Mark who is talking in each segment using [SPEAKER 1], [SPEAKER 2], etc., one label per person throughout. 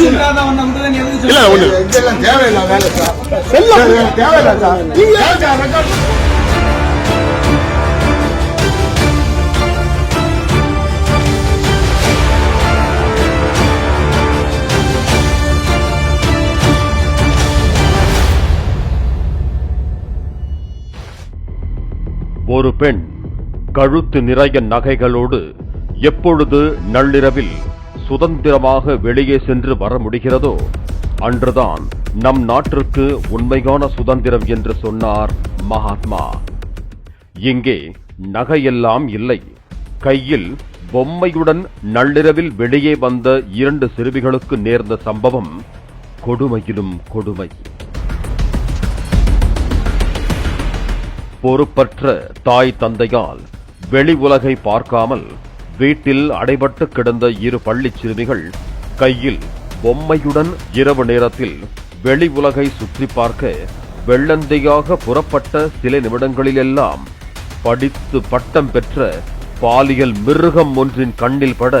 [SPEAKER 1] இல்ல ஒண்ணு.
[SPEAKER 2] தேவையில்லை வேலை தேவையில்லை
[SPEAKER 3] ஒரு பெண் கழுத்து நிறைய நகைகளோடு எப்பொழுது நள்ளிரவில் சுதந்திரமாக வெளியே சென்று வர முடிகிறதோ அன்றுதான் நம் நாட்டிற்கு உண்மையான சுதந்திரம் என்று சொன்னார் மகாத்மா. இங்கே நகையெல்லாம் இல்லை. கையில் பொம்மையுடன் நள்ளிரவில் வெளியே வந்த இரண்டு சிறுமிகளுக்கு நேர்ந்த சம்பவம் கொடுமையிலும் கொடுமை. பொறுப்பற்ற தாய் தந்தையால் வெளி உலகை பார்க்காமல் வீட்டில் அடைபட்டு கிடந்த இரு பள்ளிச் சிறுமிகள் கையில் பொம்மையுடன் இரவு நேரத்தில் வெளி உலகை சுற்றி பார்க்க வெள்ளந்தையாக புறப்பட்ட சில நிமிடங்களிலெல்லாம் படித்து பட்டம் பெற்ற பாலியல் மிருகம் ஒன்றின் கண்ணில் பட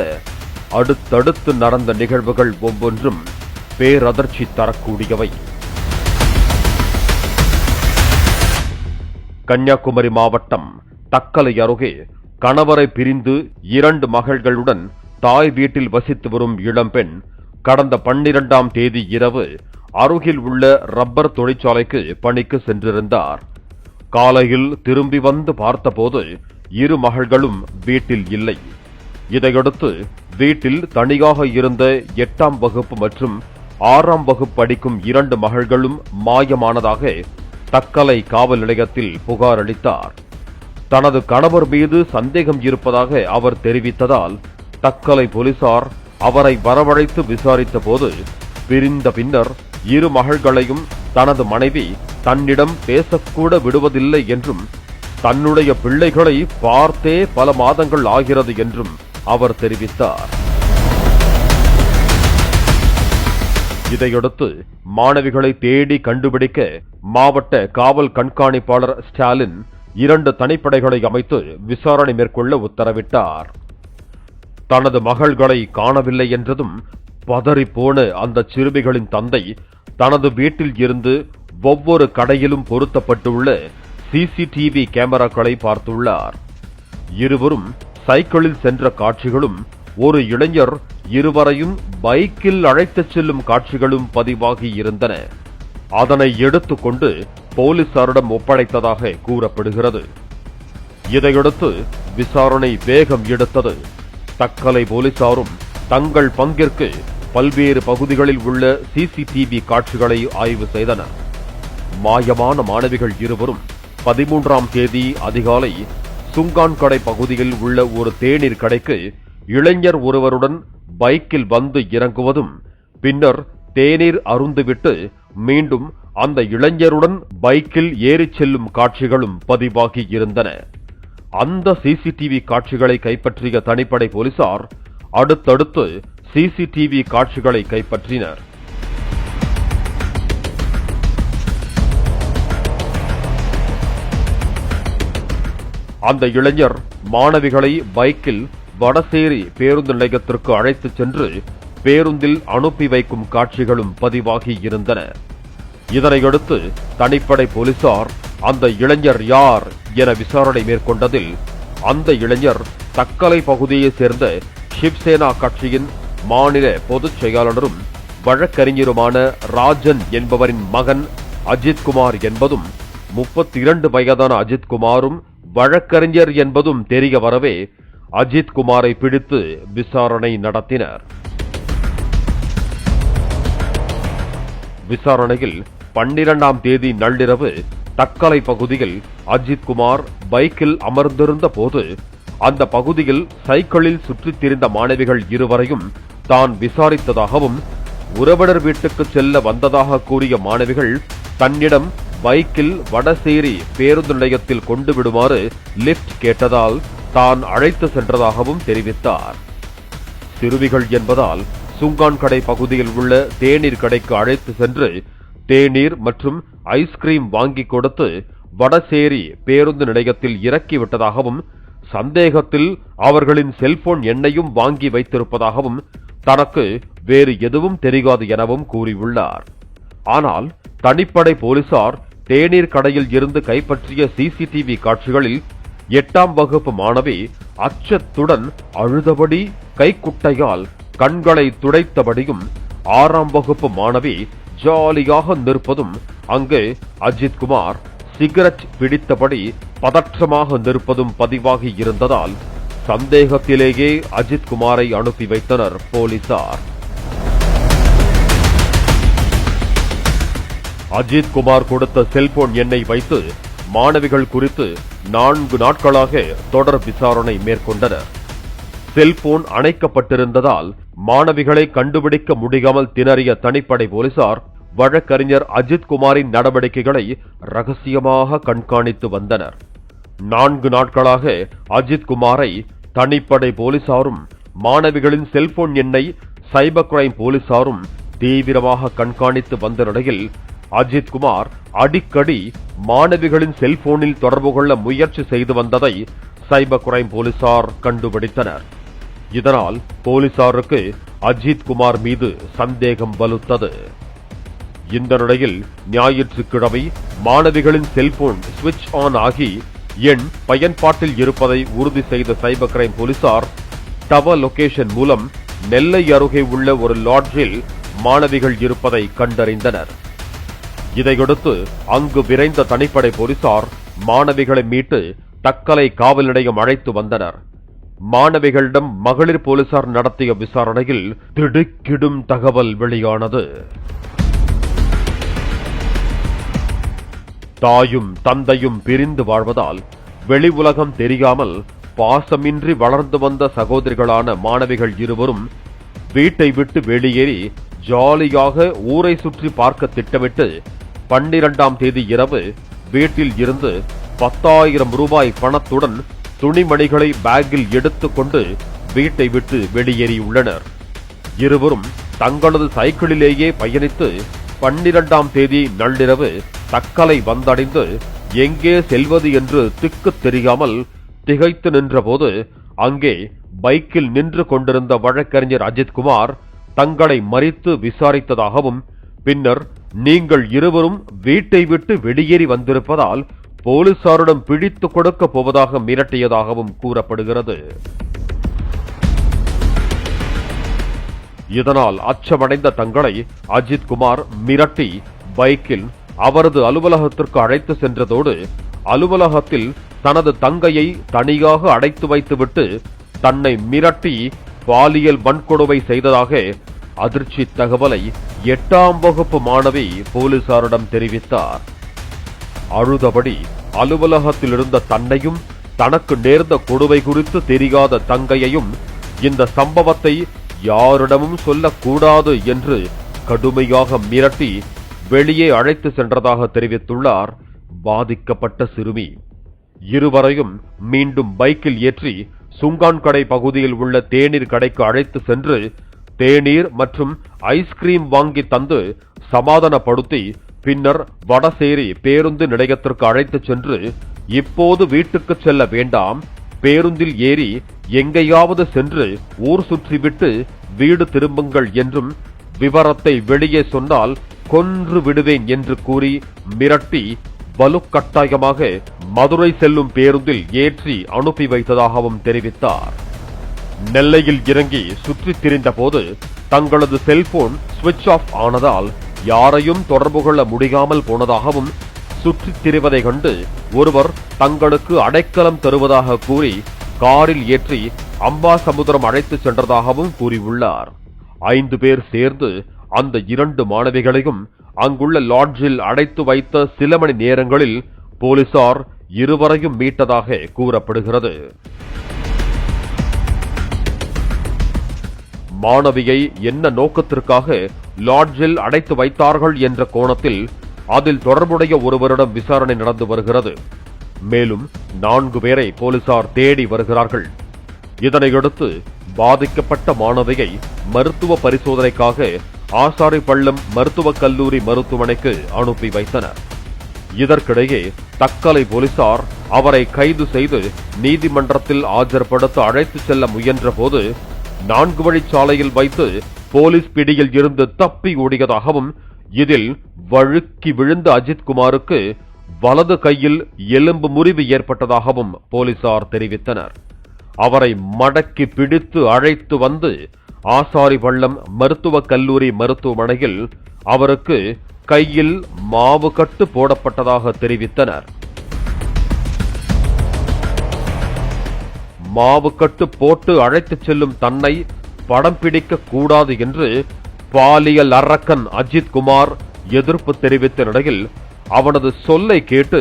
[SPEAKER 3] அடுத்தடுத்து நடந்த நிகழ்வுகள் ஒவ்வொன்றும் பேரதர்ச்சி தரக்கூடியவை. கன்னியாகுமரி மாவட்டம் தக்கலை அருகே கணவரை பிரிந்து இரண்டு மகள்களுடன் தாய் வீட்டில் வசித்து வரும் இளம்பெண் கடந்த பன்னிரண்டாம் தேதி இரவு அருகில் உள்ள ரப்பர் தொழிற்சாலைக்கு பணிக்கு சென்றிருந்தார். காலையில் திரும்பி வந்து பார்த்தபோது இரு மகள்களும் வீட்டில் இல்லை. இதையடுத்து வீட்டில் தனியாக இருந்த எட்டாம் வகுப்பு மற்றும் ஆறாம் வகுப்பு படிக்கும் இரண்டு மகள்களும் மாயமானதாக தக்கலை காவல் நிலையத்தில் புகார் அளித்தார். தனது கணவர் மீது சந்தேகம் இருப்பதாக அவர் தெரிவித்ததால் தக்கலை போலீசார் அவரை வரவழைத்து விசாரித்த போது பிரிந்த பின்னர் இரு மகள்களையும் தனது மனைவி தன்னிடம் பேசக்கூட விடுவதில்லை என்றும் தன்னுடைய பிள்ளைகளை பார்த்தே பல மாதங்கள் ஆகிறது என்றும் அவர் தெரிவித்தார். இதையடுத்து மாணவிகளை தேடி கண்டுபிடிக்க மாவட்ட காவல் கண்காணிப்பாளர் ஸ்டாலின் இரண்டு தனிப்படைகளை அமைத்து விசாரணை மேற்கொள்ள உத்தரவிட்டார். தனது மகள்களை காணவில்லை என்றதும் பதறிப்போன அந்த சிறுமிகளின் தந்தை தனது வீட்டில் இருந்து ஒவ்வொரு கடையிலும் பொருத்தப்பட்டுள்ள சிசிடிவி கேமராக்களை பார்த்துள்ளார். இருவரும் சைக்கிளில் சென்ற காட்சிகளும் ஒரு இளைஞர் இருவரையும் பைக்கில் அழைத்துச் செல்லும் காட்சிகளும் பதிவாகி இருந்தன. அதனை எடுத்துக்கொண்டு போலீசாரிடம் ஒப்படைத்ததாக கூறப்படுகிறது. இதையடுத்து விசாரணை வேகம் எடுத்தது. தக்கலை போலீசாரும் தங்கள் பங்கிற்கு பல்வேறு பகுதிகளில் உள்ள சிசிடிவி காட்சிகளை ஆய்வு செய்தனர். மாயமான மாணவிகள் இருவரும் பதிமூன்றாம் தேதி அதிகாலை சுங்கான்கடை பகுதியில் உள்ள ஒரு தேநீர் கடைக்கு இளைஞர் ஒருவருடன் பைக்கில் வந்து இறங்குவதும் பின்னர் தேநீர் அருந்துவிட்டு மீண்டும் அந்த இளைஞருடன் பைக்கில் ஏறிச் செல்லும் காட்சிகளும் பதிவாகி இருந்தன. அந்த சிசிடிவி காட்சிகளை கைப்பற்றிய தனிப்படை போலீசார் அடுத்தடுத்து சிசிடிவி காட்சிகளை கைப்பற்றினர். அந்த இளைஞர் மாணவிகளை பைக்கில் வடசேரி பேருந்து நிலையத்திற்கு அழைத்துச் சென்று பேருந்தில் அனுப்பி வைக்கும் காட்சிகளும் பதிவாகி இருந்தன. இதனையடுத்து தனிப்படை போலீசார் அந்த இளைஞர் யார் என விசாரணை மேற்கொண்டதில் அந்த இளைஞர் தக்கலை பகுதியைச் சேர்ந்த சிவ்சேனா கட்சியின் மாநில பொதுச் செயலாளரும் வழக்கறிஞருமான ராஜன் என்பவரின் மகன் அஜித்குமார் என்பதும் முப்பத்தி இரண்டு வயதான அஜித்குமாரும் வழக்கறிஞர் என்பதும் தெரிய வரவே அஜித்குமாரை பிடித்து விசாரணை நடத்தினர். விசாரணையில் பன்னிரண்டாம் தேதி நள்ளிரவு தக்கலை பகுதியில் அஜித்குமார் பைக்கில் அமர்ந்திருந்த போது அந்த பகுதியில் சைக்கிளில் சுற்றித் திரிந்த மாணவிகள் இருவரையும் தான் விசாரித்ததாகவும் உறவினர் வீட்டுக்கு செல்ல வந்ததாக கூறிய மாணவிகள் தன்னிடம் பைக்கில் வடசேரி பேருந்து நிலையத்தில் கொண்டு விடுமாறு லிப்ட் கேட்டதால் தான் அழைத்து சென்றதாகவும் தெரிவித்தார். சிறுமிகள் என்பதால் சுங்கான்கடை பகுதியில் உள்ள தேநீர் கடைக்கு அழைத்து சென்று தேநீர் மற்றும் ஐஸ்கிரீம் வாங்கி கொடுத்து வடசேரி பேருந்து நிலையத்தில் இறக்கி விட்டதாகவும் சந்தேகத்தில் அவர்களின் செல்போன் எண்ணையும் வாங்கி வைத்திருப்பதாகவும் தனக்கு வேறு எதுவும் தெரியாது எனவும் கூறியுள்ளார். ஆனால் தனிப்படை போலீசார் தேநீர் கடையில் இருந்து கைப்பற்றிய சிசிடிவி காட்சிகளில் எட்டாம் வகுப்பு மாணவி அச்சத்துடன் அழுதபடி கைக்குட்டையால் கண்களை துடைத்தபடியும் ஆறாம் வகுப்பு மாணவி ஜாலியாக நிற்பதும் அங்கு அஜித்குமார் சிகரெட் பிடித்தபடி பதற்றமாக நிற்பதும் பதிவாகி இருந்ததால் சந்தேகத்திலேயே அஜித் குமாரை அனுப்பி வைத்தனர் போலீசார். அஜித்குமார் கொடுத்த செல்போன் எண்ணை வைத்து மாணவிகள் குறித்து நான்கு நாட்களாக தொடர் விசாரணை மேற்கொண்டனர். செல்போன் அணைக்கப்பட்டிருந்ததால் மாணவிகளை கண்டுபிடிக்க முடியாமல் திணறிய தனிப்படை போலீசார் வழக்கறிஞர் அஜித் குமாரின் நடவடிக்கைகளை ரகசியமாக கண்காணித்து வந்தனர். நான்கு நாட்களாக அஜித் குமாரை தனிப்படை போலீசாரும் மாணவிகளின் செல்போன் எண்ணை சைபர் கிரைம் போலீசாரும் தீவிரமாக கண்காணித்து வந்த நிலையில் அஜித் குமார் அடிக்கடி மாணவிகளின் செல்போனில் தொடர்பு கொள்ள முயற்சி செய்து வந்ததை சைபர் கிரைம் போலீசார் கண்டுபிடித்தனர். இதனால் போலீசாருக்கு அஜித் குமார் மீது சந்தேகம் வலுத்தது. இந்த நிலையில் ஞாயிற்றுக்கிழமை மாணவிகளின் செல்போன் சுவிட்ச் ஆன் ஆகி எண் பயன்பாட்டில் இருப்பதை உறுதி செய்த சைபர் கிரைம் போலீசார் டவர் லொகேஷன் மூலம் நெல்லை அருகே உள்ள ஒரு லாட்ஜில் மாணவிகள் இருப்பதை கண்டறிந்தனர். இதையடுத்து அங்கு விரைந்த தனிப்படை போலீசார் மாணவிகளை மீட்டு தக்கலை காவல் நிலையம் அழைத்து வந்தனர். மாணவிகளிடம் மகளிர் போலீசார் நடத்திய விசாரணையில் திடுக்கிடும் தகவல் வெளியானது. தாயும் தந்தையும் பிரிந்து வாழ்வதால் வெளி உலகம் தெரியாமல் பாசமின்றி வளர்ந்து வந்த சகோதரிகளான மாணவிகள் இருவரும் வீட்டை விட்டு வெளியேறி ஜாலியாக ஊரை சுற்றி பார்க்க திட்டமிட்டு பன்னிரண்டாம் தேதி இரவு வீட்டில் இருந்து பத்தாயிரம் ரூபாய் பணத்துடன் துணிமணிகளை பேக்கில் எடுத்துக்கொண்டு வீட்டை விட்டு வெளியேறியுள்ளனர். இருவரும் தங்களது சைக்கிளிலேயே பயணித்து பன்னிரண்டாம் தேதி நள்ளிரவு தக்கலை வந்தடைந்து எங்கே செல்வது என்று திக்கு தெரியாமல் திகைத்து நின்றபோது அங்கே பைக்கில் நின்று கொண்டிருந்த வழக்கறிஞர் அஜித்குமார் தங்களை மறித்து விசாரித்ததாகவும் பின்னர் நீங்கள் இருவரும் வீட்டை விட்டு வெளியேறி வந்திருப்பதால் போலீசாரிடம் பிடித்துக் கொடுக்க போவதாக மிரட்டியதாகவும் கூறப்படுகிறது. இதனால் அச்சமடைந்த தங்களை அஜித் குமார் மிரட்டி பைக்கில் அவரது அலுவலகத்திற்கு அழைத்து சென்றதோடு அலுவலகத்தில் தனது தங்கையை தனியாக அடைத்து வைத்துவிட்டு தன்னை மிரட்டி பாலியல் வன்கொடுமை செய்ததாக அதிர்ச்சி தகவலை எட்டாம் வகுப்பு மாணவி போலீசாரிடம் தெரிவித்தார். அழுதபடி அலுவலகத்தில் இருந்த தன்னையும் தனக்கு நேர்ந்த கொடுமை குறித்து தெரியாத தங்கையையும் இந்த சம்பவத்தை யாரிடமும் சொல்லக்கூடாது என்று கடுமையாக மிரட்டி வெளியே அழைத்து சென்றதாக தெரிவித்துள்ளார் பாதிக்கப்பட்ட சிறுமி. இருவரையும் மீண்டும் பைக்கில் ஏற்றி சுங்கான் கடை பகுதியில் உள்ள தேநீர் கடைக்கு அழைத்து சென்று தேநீர் மற்றும் ஐஸ்கிரீம் வாங்கி தந்து சமாதானப்படுத்தி பின்னர் வடசேரி பேருந்து நிலையத்திற்கு அழைத்துச் சென்று இப்போது வீட்டுக்கு செல்ல வேண்டாம். பேருந்தில் ஏறி எங்கேயாவது சென்று ஊர் சுற்றிவிட்டு வீடு திரும்புங்கள் என்றும் விவரத்தை வெளியே சொன்னால் கொன்று விடுவேன் என்று கூறி மிரட்டி வலுக்கட்டாயமாக மதுரை செல்லும் பேருந்தில் ஏற்றி அனுப்பி வைத்ததாகவும் தெரிவித்தார். நெல்லையில் இறங்கி சுற்றித் திரிந்தபோது தங்களது செல்போன் சுவிட்ச் ஆஃப் ஆனதால் யாரையும் தொடர்பு கொள்ள முடியாமல் போனதாகவும் சுற்றித் திரிவதை கண்டு ஒருவர் தங்களுக்கு அடைக்கலம் தருவதாக கூறி காரில் ஏற்றி அம்பாசமுத்திரம் அழைத்துச் சென்றதாகவும் கூறியுள்ளார். ஐந்து பேர் சேர்ந்து அந்த இரண்டு மாணவிகளையும் அங்குள்ள லாட்ஜில் அடைத்து வைத்த சில மணி நேரங்களில் போலீசார் இருவரையும் மீட்டதாக கூறப்படுகிறது. மாணவியை என்ன நோக்கத்திற்காக லாட்ஜில் அடைத்து வைத்தார்கள் என்ற கோணத்தில் அதில் தொடர்புடைய ஒருவரிடம் விசாரணை நடந்து வருகிறது. மேலும் நான்கு பேரை போலீசார் தேடி வருகிறார்கள். இதனையடுத்து பாதிக்கப்பட்ட மாணவியை மருத்துவ பரிசோதனைக்காக ஆசாரி பள்ளம் மருத்துவக் கல்லூரி மருத்துவமனைக்கு அனுப்பி வைத்தனர். இதற்கிடையே தக்கலை போலீசார் அவரை கைது செய்து நீதிமன்றத்தில் ஆஜர்படுத்த அழைத்துச் செல்ல முயன்றபோது நான்கு வழிச்சாலையில் வைத்து போலீஸ் பிடியில் இருந்து தப்பி ஓடியதாகவும் இதில் வழுக்கி விழுந்த அஜித்குமாருக்கு வலது கையில் எலும்பு முறிவு ஏற்பட்டதாகவும் போலீசார் தெரிவித்தனர். அவரை மடக்கி பிடித்து அழைத்து வந்து ஆசாரி வள்ளம் மருத்துவக் கல்லூரி மருத்துவமனையில் அவருக்கு கையில் மாவு கட்டு போடப்பட்டதாக தெரிவித்தனர். மாவு கட்டு போட்டு அழைத்துச் செல்லும் தன்னை படம் பிடிக்க கூடாது என்று பாலியல் அரக்கன் அஜித் குமார் எதிர்ப்பு தெரிவித்த நிலையில் அவனது சொல்லை கேட்டு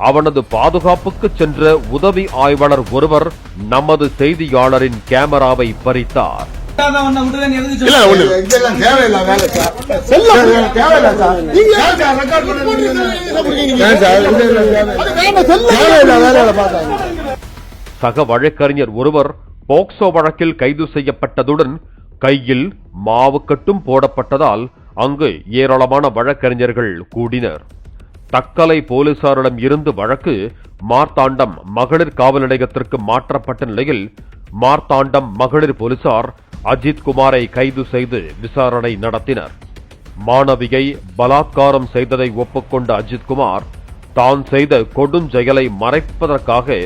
[SPEAKER 3] அவனது பாதுகாப்புக்கு சென்ற உதவி ஆய்வாளர் ஒருவர் நமது செய்தியாளரின் கேமராவை பறித்தார். சக வழக்கறிஞர் ஒருவர் போக்சோ வழக்கில் கைது செய்யப்பட்டதுடன் கையில் மாவுக்கட்டும் போடப்பட்டதால் அங்கு ஏராளமான வழக்கறிஞர்கள் கூடினர். தக்கலை போலீசாரிடம் இருந்து வழக்கு மார்த்தாண்டம் மகளிர் காவல் நிலையத்திற்கு மாற்றப்பட்ட நிலையில் மார்த்தாண்டம் மகளிர் போலீசார் அஜித் குமாரை கைது செய்து விசாரணை நடத்தினர். மாணவியை பலாத்காரம் செய்ததை ஒப்புக்கொண்ட அஜித்குமார் தான் செய்த கொடுஞ்செயலை மறைப்பதற்காக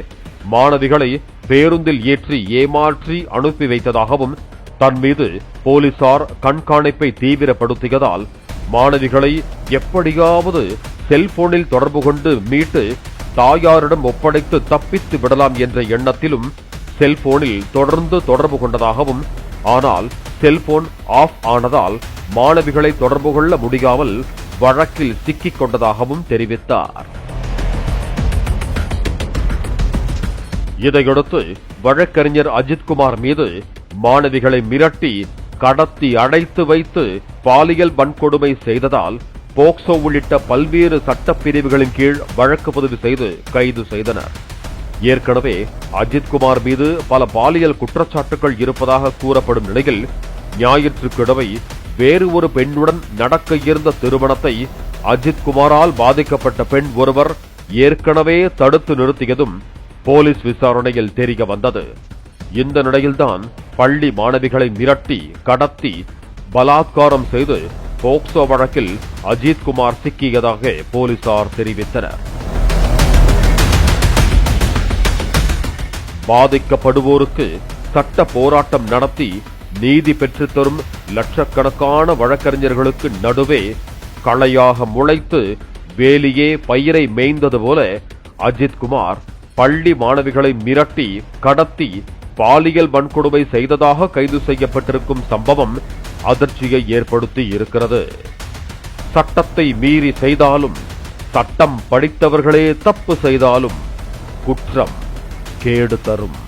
[SPEAKER 3] மாணவிகளை பேருந்தில் ஏற்றி ஏமாற்றி அனுப்பி வைத்ததாகவும் தன் மீது போலீசார் கண்காணிப்பை தீவிரப்படுத்தியதால் மாணவிகளை எப்படியாவது செல்போனில் தொடர்பு கொண்டு மீட்டு தாயாரிடம் ஒப்படைத்து தப்பித்து விடலாம் என்ற எண்ணத்திலும் செல்போனில் தொடர்ந்து தொடர்பு கொண்டதாகவும் ஆனால் செல்போன் ஆஃப் ஆனதால் மாணவிகளை தொடர்பு கொள்ள முடியாமல் வழக்கில் சிக்கிக் கொண்டதாகவும் தெரிவித்தார். இதையடுத்து வழக்கறிஞர் அஜித்குமார் மீது மாணவிகளை மிரட்டி கடத்தி அடைத்து வைத்து பாலியல் வன்கொடுமை செய்ததால் போக்சோ உள்ளிட்ட பல்வேறு சட்டப்பிரிவுகளின் கீழ் வழக்கு பதிவு செய்து கைது செய்தனர். ஏற்கனவே அஜித்குமார் மீது பல பாலியல் குற்றச்சாட்டுகள் இருப்பதாக கூறப்படும் நிலையில் ஞாயிற்றுக்கிழமை வேறு ஒரு பெண்ணுடன் நடக்க இருந்த திருமணத்தை அஜித்குமாரால் பாதிக்கப்பட்ட பெண் ஒருவர் ஏற்கனவே தடுத்து நிறுத்தியதும் போலீஸ் விசாரணையில் தெரிய வந்தது. இந்த நிலையில்தான் பள்ளி மாணவிகளை மிரட்டி கடத்தி பலாத்காரம் செய்து போக்சோ வழக்கில் அஜித்குமார் சிக்கியதாக போலீசார் தெரிவித்தனர். பாதிக்கப்படுவோருக்கு சட்ட போராட்டம் நடத்தி நீதி பெற்றுத்தரும் லட்சக்கணக்கான வழக்கறிஞர்களுக்கு நடுவே களையாக முளைத்து வேலியே பயிரை மேய்ந்தது போல அஜித்குமார் பள்ளி மாணவிகளை மிரட்டி கடத்தி பாலியல் வன்கொடுமை செய்ததாக கைது செய்யப்பட்டிருக்கும் சம்பவம் அதிர்ச்சியை ஏற்படுத்தி இருக்கிறது. சட்டத்தை மீறி செய்தாலும் சட்டம் படித்தவர்களே தப்பு செய்தாலும் குற்றம் கேடு தரும்.